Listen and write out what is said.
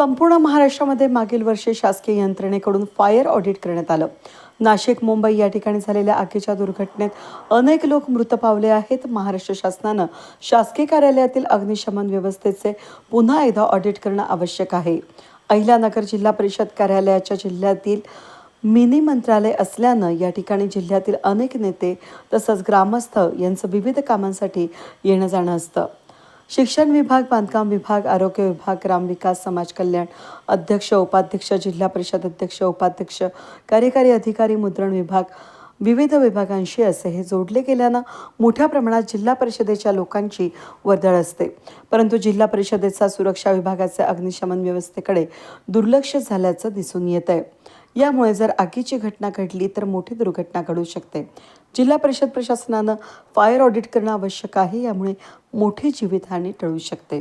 संपूर्ण महाराष्ट्रामध्ये मागील वर्षी शासकीय यंत्रणेकडून फायर ऑडिट करण्यात आलं. नाशिक मुंबई या ठिकाणी झालेल्या आगीच्या दुर्घटनेत अनेक लोक मृत पावले आहेत. महाराष्ट्र शासनानं शासकीय कार्यालयातील अग्निशमन व्यवस्थेचे पुन्हा एकदा ऑडिट करणं आवश्यक आहे. अहिल्यानगर जिल्हा परिषद कार्यालयाच्या जिल्ह्यातील मिनी मंत्रालय असल्यानं या ठिकाणी जिल्ह्यातील अनेक नेते तसंच ग्रामस्थ यांचं विविध कामांसाठी येणं जाणं असतं. शिक्षण विभाग बांधकाम विभाग आरोग्य विभाग ग्रामविकास समाज कल्याण अध्यक्ष उपाध्यक्ष जिल्हा परिषद अध्यक्ष उपाध्यक्ष कार्यकारी अधिकारी मुद्रण विभाग विविध विभागांशी असे हे जोडले गेल्यानं मोठ्या प्रमाणात जिल्हा परिषदेच्या लोकांची वर्दळ असते. परंतु जिल्हा परिषदेचा सुरक्षा विभागाचे अग्निशमन व्यवस्थेकडे दुर्लक्ष झाल्याचं दिसून येत आहे यामुळे जर आगीची घटना घडली तर मोठी दुर्घटना घडू शकते. जिल्हा परिषद प्रशासनानं फायर ऑडिट करणं आवश्यक आहे यामुळे मोठी जीवितहानी टळू शकते.